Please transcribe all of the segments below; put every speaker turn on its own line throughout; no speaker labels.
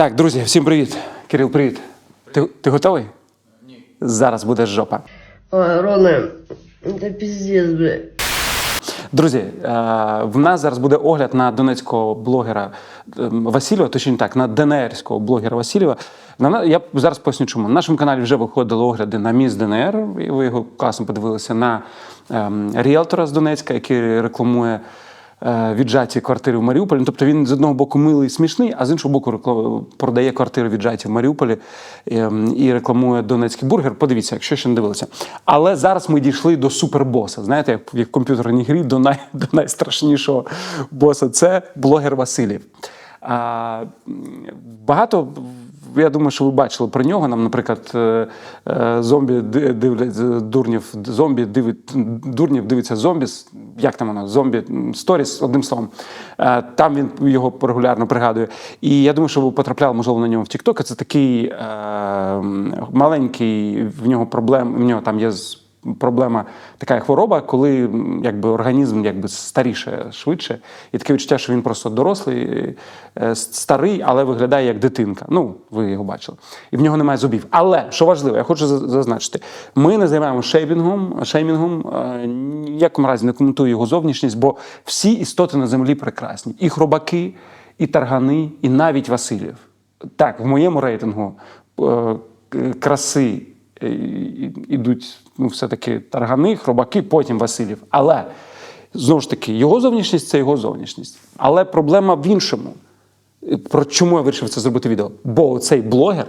Так, друзі, всім привіт. Кирил, привіт. Ти, ти готовий? Ні. Зараз буде жопа.
Ой, Рона, это пиздец, блядь.
Друзі, е, в нас зараз буде огляд на донецького блогера е, Васильєва, точніше так, на ДНРського блогера Васильєва. Я зараз поясню, чому. На нашому каналі вже виходили огляди на міст ДНР, і ви його класно подивилися на ем, ріелтора з Донецька, який рекламує віджаті квартири в Маріуполі. Ну, Тобто він з одного боку милий і смішний, а з іншого боку продає квартири віджаті в Маріуполі ем, і рекламує донецький бургер. Подивіться, якщо ще не дивилися. Але зараз ми дійшли до супербоса. Знаєте, як, в комп'ютерній грі до, най, до найстрашнішого боса. Це блогер Васильєв. А, багато. Я думаю, що ви бачили про нього. Нам, наприклад, е, е, зомбі ди- дивляться дурнів, зомбі дивить дурнів дивиться зомбі. Як там воно? Зомбі сторіс, одним словом. Е, Там він його регулярно пригадує. І я думаю, що ви потрапляли, можливо, на нього в Тікток. Це такий е, маленький, в нього проблем. В нього там є проблема, така хвороба, коли якби організм якби старіше швидше, і таке відчуття, що він просто дорослий, е, старий, але виглядає як дитинка. Ну, ви його бачили. І в нього немає зубів. Але що важливо, я хочу зазначити: ми не займаємося шеймінгом, шеймінгом е, ні в якому разі не коментую його зовнішність, бо всі істоти на землі прекрасні. І хробаки, і таргани, і навіть Васильєв. Так, в моєму рейтингу е, краси ідуть ну, все-таки таргани, хробаки, потім Васильєв. Але знову ж таки, його зовнішність це його зовнішність. Але проблема в іншому. Е, Про чому я вирішив це зробити відео? Бо цей блогер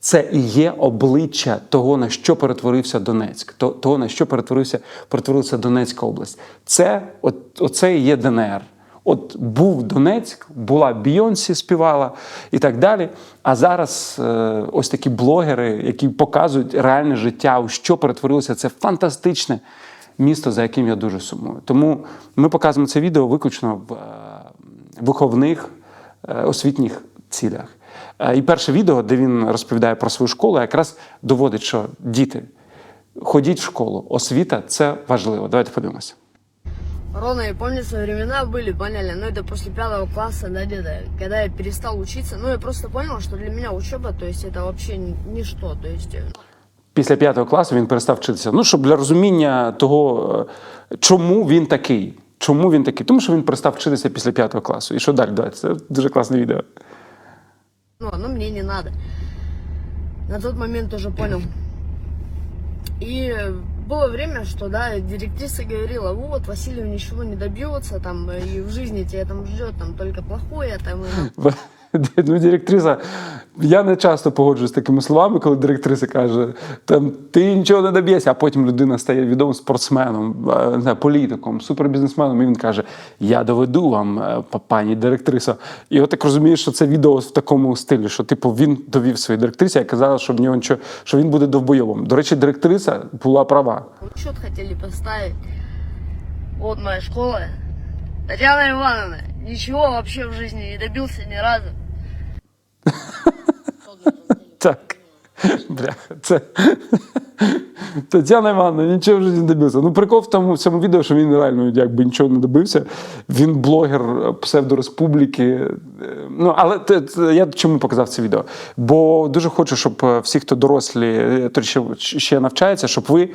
це і є обличчя того, на що перетворився Донецьк, то- того, на що перетворився, перетворилася Донецька область. Це от, оце і є ДНР. От був Донецьк, була Бійонсі, співала і так далі. А зараз е, ось такі блогери, які показують реальне життя, у що перетворилося це фантастичне місто, за яким я дуже сумую. Тому ми показуємо це відео виключно в е, виховних е, освітніх цілях. І перше відео, де він розповідає про свою школу, якраз доводить, що діти, ходіть в школу, освіта це важливо. Давайте подивимося.
Рона, я помню, что времена были, поняли, ну это после пятого класса, да, где-то, когда я перестал учиться, ну я просто понял, что для меня учеба, то есть это вообще ни- ничто, то есть... э,
Після п'ятого класу він перестав вчитися. Ну, щоб для розуміння того, е, чому він такий. Чому він такий? Тому що він перестав вчитися після п'ятого класу. І що далі? Давайте. Це дуже класне відео.
Ну, оно мне не надо. На тот момент уже понял. И было время, что, да, директриса говорила, вот, Васильев ничего не добьется, там, и в жизни тебя там ждет там только плохое, там, и
Ну, директриса, я не часто погоджуюсь з такими словами, коли директриса каже, там, ти нічого не доб'єшся, а потім людина стає відомим спортсменом, е, не політиком, супербізнесменом, і він каже: Я доведу вам, е, пані директриса. І от так розумієш, що це відео в такому стилі, що типу він довів своїй директрисі, яка казала, що в нього нічого, що він буде довбойовим. До речі, директриса була права.
Учет хотели поставить. Вот моя школа. Татьяна Ивановна, ничего вообще в жизни не добился ни разу.
Так. Бляха, це. Тетяна Івановна нічого в житті не добився. Ну, прикол в тому в цьому відео, що він реально якби нічого не добився. Він блогер псевдореспубліки. Е, Ну, але те- те- я чому показав це відео? Бо дуже хочу, щоб е, всі, хто дорослі, е, ще, ще навчаються, щоб ви.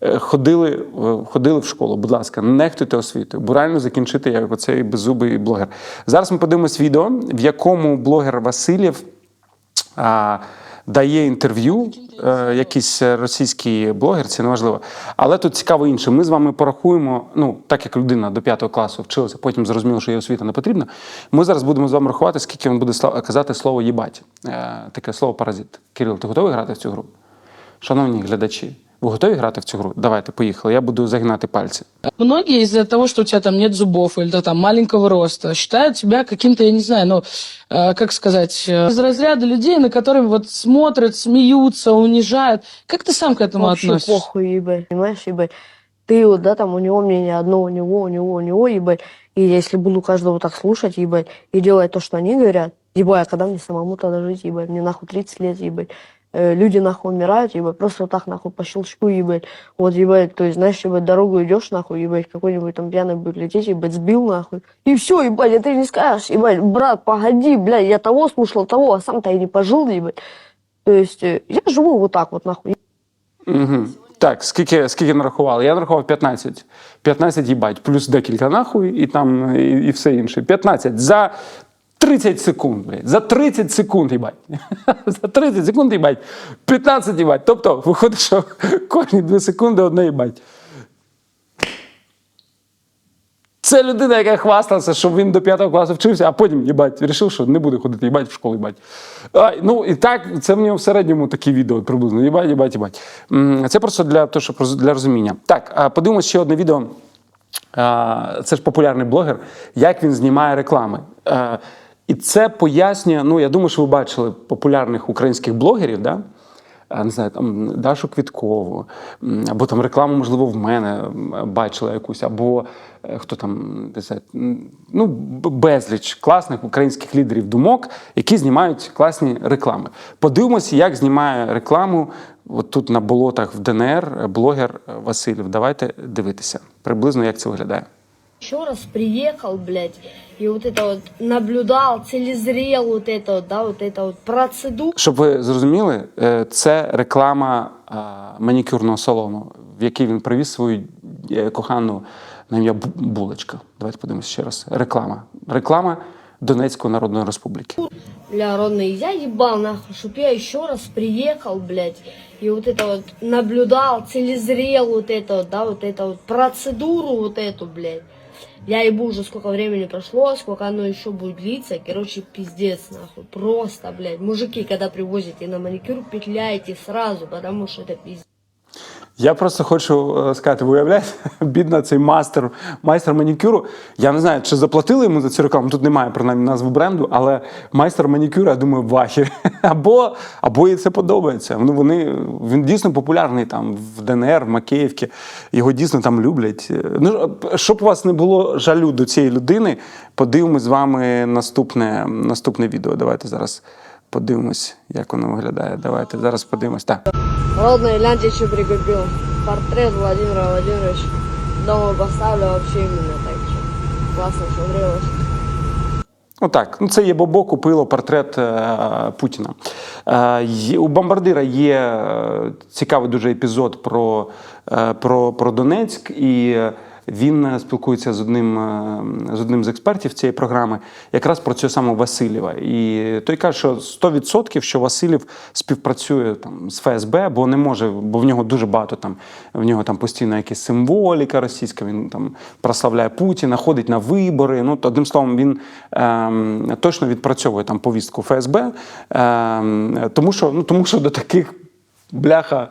е, Ходили, е, ходили в школу, будь ласка, нехтуйте освітою, бо реально закінчити як оцей беззубий блогер. Зараз ми подивимось відео, в якому блогер Васильєв дає інтерв'ю е, російський блогер, це неважливо. Але тут цікаво інше. Ми з вами порахуємо, ну, так як людина до п'ятого класу вчилася, потім зрозуміло, що їй освіта не потрібна. Ми зараз будемо з вами рахувати, скільки він буде казати слово їбать. Е, таке слово паразит. Кирил, ти готовий грати в цю гру? Шановні глядачі, ви готові грати в цю гру? Давайте, поїхали. Я буду загинати пальці.
Многие из-за того, что у тебя там нет зубов или ты там маленького роста, считают тебя каким-то, я не знаю, ну, э, как сказать, э, из разряда людей, на которых вот смотрят, смеются, унижают. Как ты сам к этому
Вообще
относишься?
похуй, ебать, понимаешь, ебать. Ты вот, да, там у него мнение одно, у него, у него, у него, ебать. И если буду каждого так слушать, ебать, и делать то, что они говорят, ебать, а когда мне самому тогда жить, ебать, мне нахуй 30 лет, ебать. э, люди нахуй умирают, ебать, просто вот так нахуй по щелчку, ебать. Вот, ебать, то есть, знаешь, ебать, дорогу идешь, нахуй, ебать, какой-нибудь там пьяный будет лететь, ебать, сбил, нахуй. И все, ебать, а ты не скажешь, ебать, брат, погоди, блядь, я того слушал, того, а сам-то и не пожил, ебать. То есть, э, я живу вот так вот, нахуй.
Угу. Так, скільки, скільки нарахували? Я нарахував 15. 15 їбать, плюс декілька нахуй і там і, і все інше. 15 за 30 секунд, блядь. За 30 секунд, їбать. За 30 секунд, їбать. 15 їбать. Тобто, виходить, що кожні 2 секунди одне їбать. Це людина, яка хвасталася, що він до 5 класу вчився, а потім, їбать, вирішив, що не буде ходити, їбать, в школу, їбать. А, ну і так, це в нього в середньому такі відео приблизно. Їбать, їбать, їбать. Це просто для того, щоб для розуміння. Так, подивимось ще одне відео. Це ж популярний блогер, як він знімає реклами. І це пояснює. Ну, я думаю, що ви бачили популярних українських блогерів, да? Не знаю, там Дашу Квіткову, або там рекламу, можливо, в мене бачила якусь, або е, хто там не знаю, ну, безліч класних українських лідерів думок, які знімають класні реклами. Подивимося, як знімає рекламу от тут на болотах в ДНР блогер Васильов. Давайте дивитися приблизно, як це виглядає
Еще раз приехал, блядь, и вот это вот наблюдал, целезрел вот это вот, да, вот это вот процедуру.
Щоб ви зрозуміли, е, це реклама а, манікюрного салону, в який він привіз свою е, кохану на ім'я Бу- Булочка. Давайте подивимося ще раз. Реклама. Реклама Донецької Народної Республіки.
Бля, родный, я ебал нахуй, чтоб я еще раз приехал, блядь, и вот это вот наблюдал, целезрел вот это вот, да, вот это вот процедуру вот эту, блядь. Я ебу уже сколько времени прошло, сколько оно еще будет длиться, короче, пиздец, нахуй, просто, блядь. Мужики, когда привозите на маникюр, петляйте сразу, потому что это пиздец.
Я просто хочу е, сказати, ви уявляєте, бідна цей мастер, майстер манікюру. Я не знаю, чи заплатили йому за цю рекламу. Тут немає принаймні назви бренду, але майстер манікюру, я думаю, в ахері. Або, або їй це подобається. Ну, вони, він дійсно популярний там в ДНР, в Макеївці. Його дійсно там люблять. Ну, щоб у вас не було жалю до цієї людини, подивимось з вами наступне, наступне відео. Давайте зараз подивимось, як воно виглядає. Давайте зараз подивимось. Так.
Родный, гляньте, что прикупил. Портрет Владимира Владимировича. Дома поставлю вообще именно так же. Классно смотрелось.
Отак, ну це є Бобо, купило портрет е, Путіна. Е, у бомбардира є е, цікавий дуже епізод про, е, про, про Донецьк, і він е, спілкується з одним, е, з одним з експертів цієї програми, якраз про цього самого Васильєва. І той каже, що 100% що Васильєв співпрацює там з ФСБ, бо не може, бо в нього дуже багато там в нього там постійно якась символіка російська. Він там прославляє Путіна, ходить на вибори. Ну то одним словом, він ем, точно відпрацьовує там повістку ФСБ, ем, тому що ну тому що до таких бляха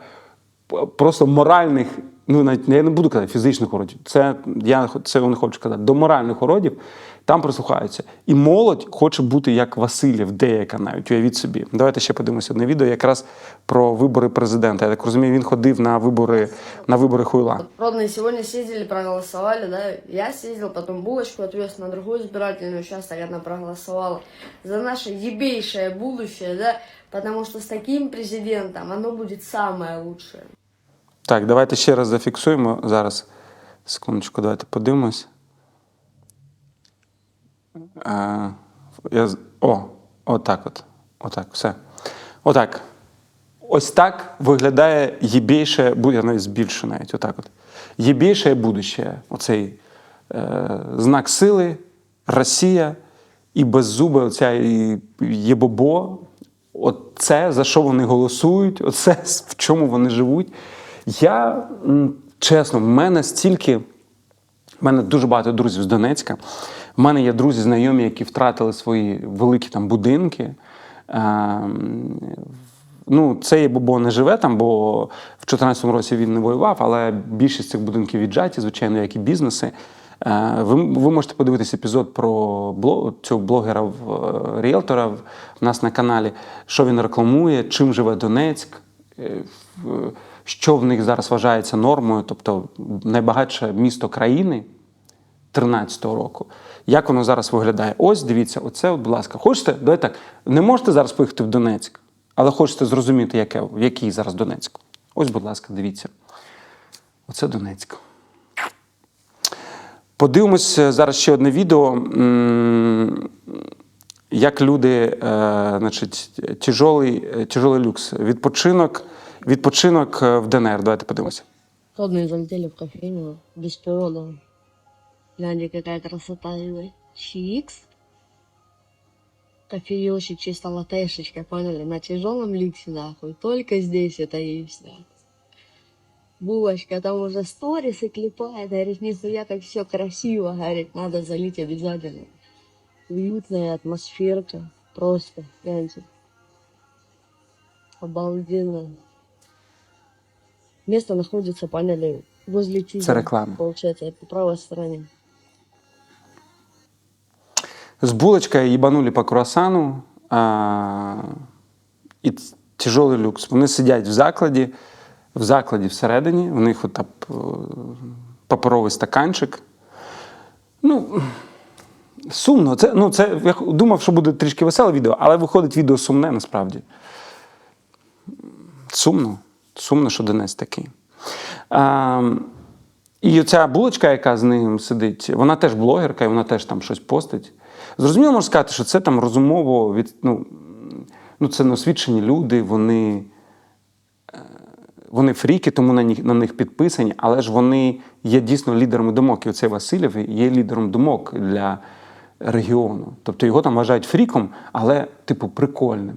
просто моральних Ну, навіть я не буду казати фізичних уродів. Це я це не хочу казати. До моральних уродів там прислухаються. І молодь хоче бути як Васильєв, деяка навіть уявіть собі. Давайте ще подивимося одне відео якраз про вибори президента. Я так розумію, він ходив на вибори на вибори Хуйла.
Родные сегодня съездили, проголосовали, да. Я съездил, потом булочку отвез на другой избирательный участок, она проголосовала за наше ебейшее будущее, да, потому что с таким президентом оно будет самое лучшее.
Так, давайте ще раз зафіксуємо зараз. Секундочку, давайте подивимось. А, я... О, отак от. Отак, все. Отак. Ось так виглядає єбейше, бу- я навіть збільшу навіть отак от. Єбейше будуще. Оцей е, знак сили, Росія і беззубе оця єбобо. Оце, за що вони голосують, оце в чому вони живуть. Я чесно, в мене стільки. У мене дуже багато друзів з Донецька. У мене є друзі, знайомі, які втратили свої великі там будинки. Ем, Ну, цей Бобо не живе там, бо в 2014 році він не воював, але більшість цих будинків віджаті, звичайно, як і бізнеси. Е, Ви, ви можете подивитися епізод про блог, цього блогера в е, ріелтора в в нас на каналі, що він рекламує, чим живе Донецьк, е, в- що в них зараз вважається нормою, тобто найбагатше місто країни 13-го року. Як воно зараз виглядає? Ось дивіться, оце, от, будь ласка, хочете? Давайте так. Не можете зараз поїхати в Донецьк. Але хочете зрозуміти, яке, в який зараз Донецьк. Ось, будь ласка, дивіться. Оце Донецьк. Подивимось зараз ще одне відео. Як люди, е, значить, тяжолий, е, тяжолий люкс, відпочинок, відпочинок е, в ДНР. Давайте подивимося.
Холодные залетели в кофейню, без природа. Гляньте, какая красота, ебать. Чикс. Кофеечек, чисто латешечка, поняли? На тяжелом люксе, нахуй. Только здесь это есть, нахуй. Булочка там уже сторисы клепает, говорит, нихуя как все красиво, говорит, надо залить обязательно. Уютная атмосферка, просто, гляньте. Обалденно. Место находится, поняли, возле Чижа.
Это реклама.
Получается, по правой стороне.
З булочкою їбанули по круасану а, і тяжелий люкс. Вони сидять в закладі, в закладі всередині, в них от, е, паперовий стаканчик. Ну, сумно. Це, ну, це, я думав, що буде трішки веселе відео, але виходить відео сумне насправді. Сумно. Сумно, що Денис такий. А, і оця булочка, яка з ним сидить, вона теж блогерка, і вона теж там щось постить. Зрозуміло, можна сказати, що це там розумово від, ну, ну, це неосвічені люди, вони, е, вони фріки, тому на них, на них підписані, але ж вони є дійсно лідерами думок. І оцей Васильєв є лідером думок для регіону. Тобто його там вважають фріком, але, типу, прикольним.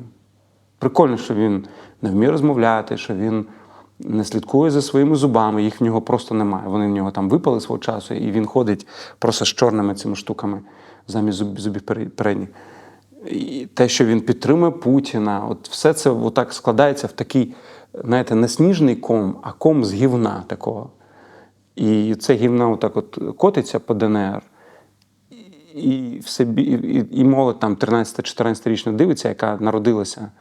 Прикольно, що він не вміє розмовляти, що він не слідкує за своїми зубами, їх в нього просто немає. Вони в нього там випали свого часу, і він ходить просто з чорними цими штуками замість зуб, зубів передніх. І те, що він підтримує Путіна, от все це отак складається в такий, знаєте, не сніжний ком, а ком з гівна такого. І це гівна отак от котиться по ДНР. І, все, і, і молодь там 13-14 річно дивиться, яка народилася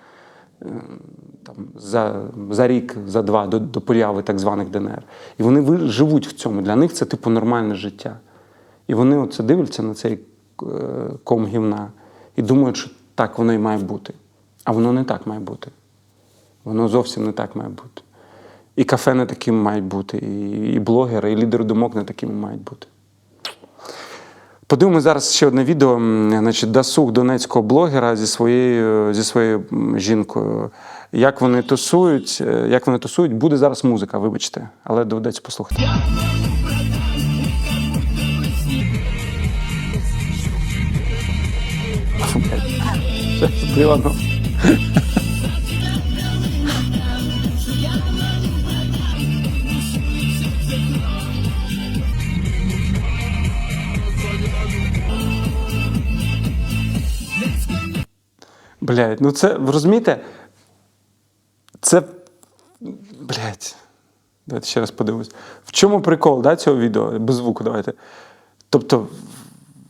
там, за, за рік, за два до, до появи так званих ДНР. І вони живуть в цьому. Для них це типу нормальне життя. І вони оце дивляться на цей е, ком гівна і думають, що так воно і має бути. А воно не так має бути. Воно зовсім не так має бути. І кафе не таким мають бути, і, блогери, і лідери думок не такими мають бути. Подивимося зараз ще одне відео. Значить, досуг донецького блогера зі своєю, зі своєю жінкою. Як вони тусують, е, як вони тусують, буде зараз музика, вибачте, але доведеться послухати. Фу. Блядь, ну це, ви розумієте? Це. Блядь. Давайте ще раз подивимось. В чому прикол да, цього відео? Без звуку давайте. Тобто,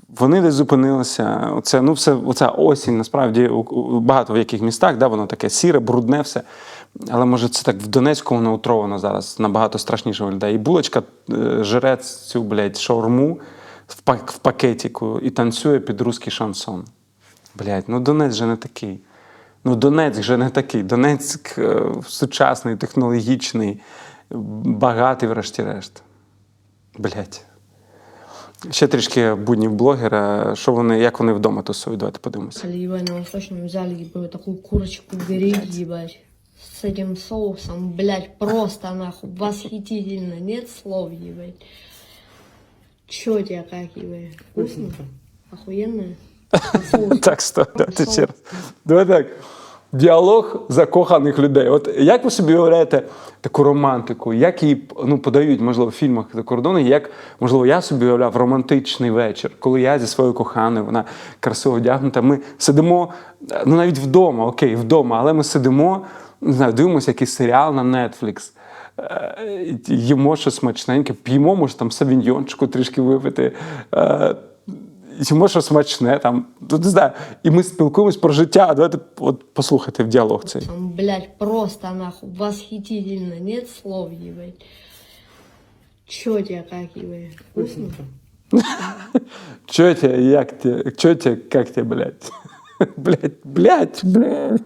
вони десь зупинилися. Оце, ну, все, оця осінь, насправді, багато в яких містах, да, воно таке сіре, брудне все. Але може це так в Донецьку воно утровано зараз набагато страшніше виглядає. І булочка е, жере цю, блядь, шаурму в, пак, в пакетику і танцює під русський шансон. Блядь, ну Донець же не такий. Ну, Донецьк же не такий. Донецьк е, сучасний, технологічний, багатий, врешті-решт. Блядь. Ще трішки буднів блогера. Що вони, як вони вдома тусують? Давайте подивимося.
Ебать, на восточном взяли, ебать, такую курочку гриль, ебать. С этим соусом, блядь, просто нахуй, восхитительно, нет слов, ебать. Чё тебя как, ебать, вкусно? Охуенно?
Так, стоп, давайте ще раз. Давай так. Діалог закоханих людей. От як ви собі уявляєте таку романтику, як її ну, подають, можливо, в фільмах за кордону, як, можливо, я собі уявляв романтичний вечір, коли я зі своєю коханою, вона красиво вдягнута, ми сидимо, ну навіть вдома, окей, вдома, але ми сидимо, не знаю, дивимося якийсь серіал на Netflix. е, Їмо щось смачненьке, п'ємо, може там савіньйончику трішки випити. е, Йому що смачне там, ну, не знаю. І ми спілкуємось про життя. Давайте от послухайте в діалог цей.
Там, блядь, просто нахуй, восхитительно, нет слов, ебать. Чё тебя как, ебать, вкусно?
Чо тебе, як тебе, чо тебе, як тебе, блядь? Блядь, блядь, блядь.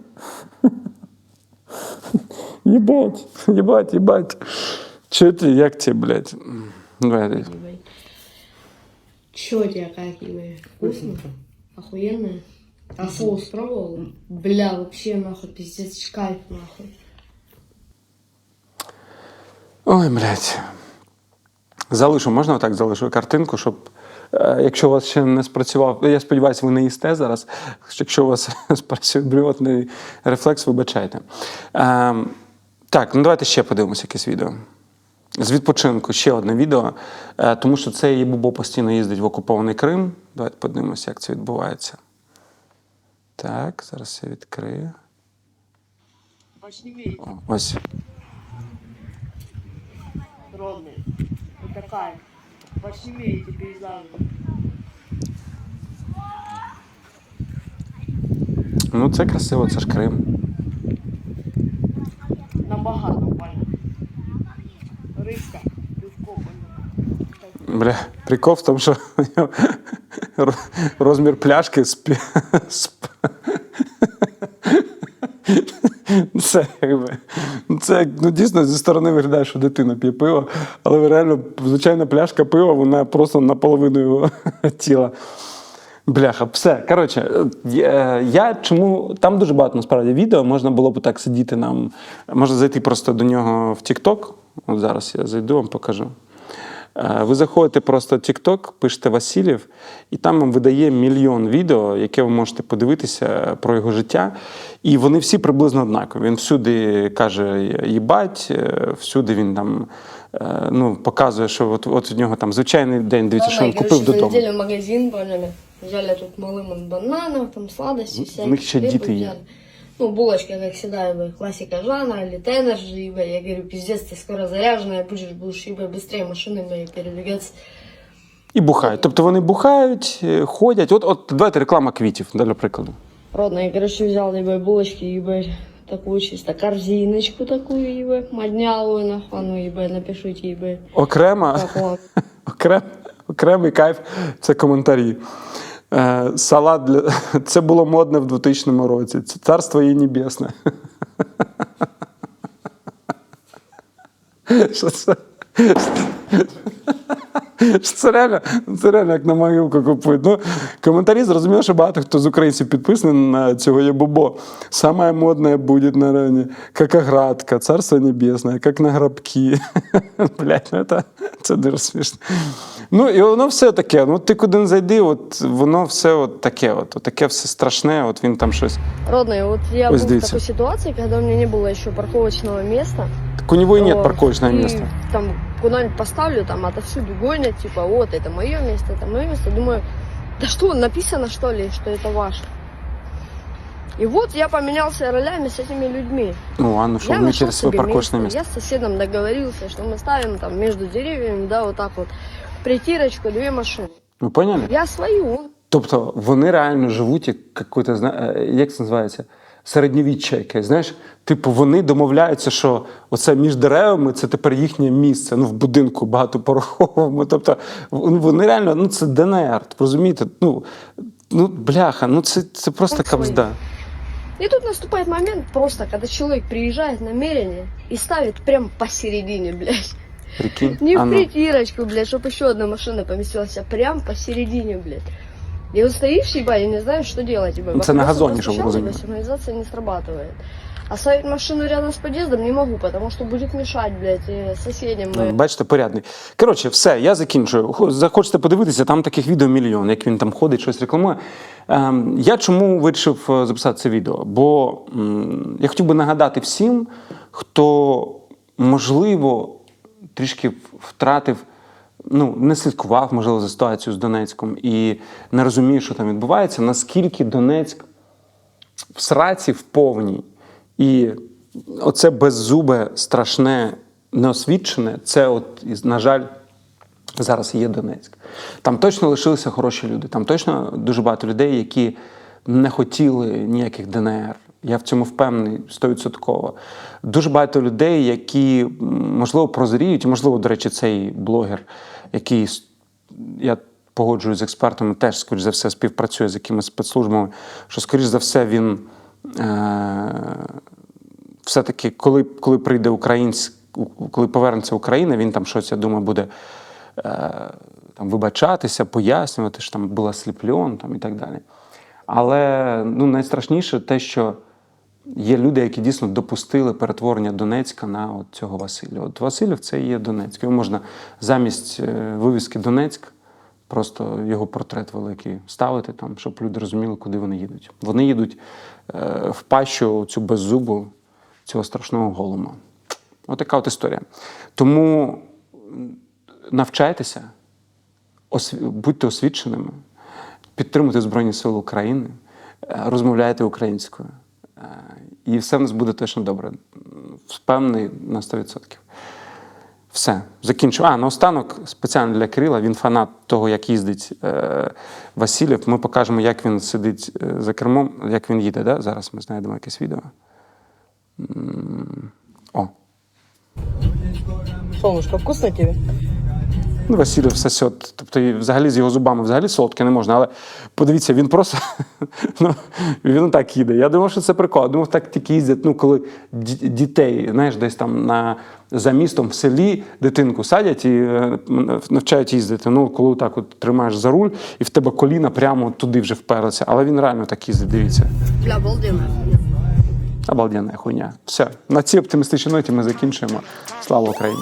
Єбать, єбать, єбать. Що ти, як ти, блядь? Давай,
Чё у тебя как, ебать? Вкусно? Охуенно? А соус пробовал? Бля, вообще нахуй, пиздец, кайф нахуй.
Ой, блядь. Залишу, можна отак залишу картинку, щоб. е, Якщо у вас ще не спрацював, я сподіваюся, ви не їсте зараз. Якщо у вас спрацює блювотний рефлекс, вибачайте. Ем, так, ну давайте ще подивимося якесь відео. З відпочинку ще одне відео, е, тому що цей Бубо постійно їздить в окупований Крим. Давайте подивимося, як це відбувається. Так, зараз я відкрию. О, ось.
родный. Вот такая. Почти видите.
Ну, це красиво, це ж Крим.
На багато, понял. Рыбка.
Бля, прикол в тому, що розмір пляшки з, Це якби. Це ну, дійсно зі сторони виглядає, що дитина п'є пиво, але реально звичайна пляшка пива, вона просто наполовину його тіла. Бляха, все. Коротше, е, я чому там дуже багато насправді відео, можна було б так сидіти нам. Можна зайти просто до нього в TikTok. От зараз я зайду, вам покажу. Е, Ви заходите просто в TikTok, пишете Васильєв, і там вам видає мільйон відео, яке ви можете подивитися про його життя. І вони всі приблизно однакові. Він всюди каже їбать, е, всюди він там е, ну, показує, що от, от у нього там звичайний день, дивіться, що він купив додому.
В магазин, поняли. Взяли тут малым он бананов, там сладости всякие.
них еще
хлеба
диты
взяли Ну, булочка, как всегда, ебать, классика жанра, или Энерджи, ебать. Я говорю, пиздец, ты скоро заряженная будешь, будешь, ебать, быстрее машины моей передвигаться.
І бухають. Тобто вони бухають, е, ходять. От, от давайте реклама квітів, для прикладу.
Родно, я, короче, взял, ебать, булочки, ебать, такую чисто корзиночку такую, ебать, моднялую, нахуй, а ну, ебать, напишите, ебать,
Окремо,
как вам.
окрем, окремий кайф це коментарі. Е, салат для це було модне в 2000 році. Це царство її небесне. Що це? Це реально, це реально як на могилку купують. Ну, коментарі зрозуміло, що багато хто з українців підписаний на цього єбобо. Саме модне буде на районі, як оградка, царство небесне, як на гробки. Блять, ну це, це дуже смішно. Ну і воно все таке. Ну ти куди не зайди, от воно все от таке, от, от таке все страшне, от він там щось.
Родный, вот я
Ой,
был в
сдайте.
такой ситуации, когда у меня не было еще парковочного места.
Так у нього і нет
Вот.
парковочного
И
места.
Там куда-нибудь поставлю, там отовсюду гонят, типа, вот, это мое место, это мое место. Думаю, да что, написано что ли, что это ваше? И вот я поменялся ролями с этими людьми.
Ну, а ну що,
я
вони
нашел
через своє
себе
парковочне
место.
місце.
Я с соседом договорился, что мы ставим там между деревьями, да, вот так вот, Притирочку, две машины.
Ви поняли?
Я свою,
Тобто вони реально живуть як зна- е, як це називається? Середньовіччя якесь, знаєш? Типу, вони домовляються, що оце між деревами це тепер їхнє місце, ну в будинку багатопороховому. Тобто вони реально, ну це ДНР, розумієте? Ну, ну бляха, ну це, це просто кавзда.
И тут наступает момент просто, когда человек приезжает намерение и ставит прям посередине, блядь.
Прикинь?
Не
А
в
ну.
притирочку, блядь, чтобы еще одна машина поместилась, а прям посередине, блядь. И вот стоишь, ебать, и не знаешь, что делать, ебать.
Ну, це на
Вопросом
газоні, щоб ви
постучал,
розуміли.
ебать, сигнализация не срабатывает. Оставить машину рядом с подъездом не могу, потому что будет мешать, блядь, э, соседям.
Ну,
моим.
Бачите, порядний. Коротше, все, я закінчую. Хо- Захочете подивитися, там таких відео мільйон, як він там ходить, щось рекламує. Ем, я чому вирішив е, записати це відео? Бо м, я хотів би нагадати всім, хто, можливо, трішки втратив, ну, не слідкував, можливо, за ситуацією з Донецьком і не розуміє, що там відбувається, наскільки Донецьк в сраці в повній. І оце беззубе, страшне, неосвічене, це, от, на жаль, зараз є Донецьк. Там точно лишилися хороші люди. Там точно дуже багато людей, які не хотіли ніяких ДНР. Я в цьому впевнений стовідсотково. Дуже багато людей, які, можливо, прозріють, можливо, до речі, цей блогер, який я погоджуюсь з експертами, теж, скоріш за все, співпрацює з якимись спецслужбами, що, скоріш за все, він е- все-таки, коли, коли прийде українськ, коли повернеться Україна, він там щось, я думаю, буде е, там, вибачатися, пояснювати, що там був осліплен там, і так далі. Але ну, найстрашніше те, що є люди, які дійсно допустили перетворення Донецька на от цього Василя. От Васильов це є Донецьк. Його можна замість е, вивіски Донецьк просто його портрет великий ставити там, щоб люди розуміли, куди вони їдуть. Вони їдуть е, в пащу цю беззубу цього страшного голума. Отака от історія. Тому навчайтеся, будьте освіченими, підтримуйте Збройні Сили України, е, розмовляйте українською. І все в нас буде точно добре. Впевнений на 100%. Все, закінчу. А, наостанок, спеціально для Кирила, він фанат того, як їздить е, Васильєв. Ми покажемо, як він сидить е, за кермом, як він їде. Да? Зараз ми знайдемо якесь відео. М, О.
Солнышко, вкусно тебе?
Ну, Васильєв сосет. Тобто, і взагалі з його зубами взагалі солодке не можна. Але подивіться, він просто ну, він так їде. Я думав, що це прикол. Я думав, так тільки їздять, ну, коли дітей, знаєш, десь там на, за містом в селі дитинку садять і е, навчають їздити. Ну, коли так от тримаєш за руль, і в тебе коліна прямо туди вже вперлися. Але він реально так їздить, дивіться.
Обалденно.
Обалденна хуйня. Все, на цій оптимістичній ноті ми закінчуємо. Слава Україні!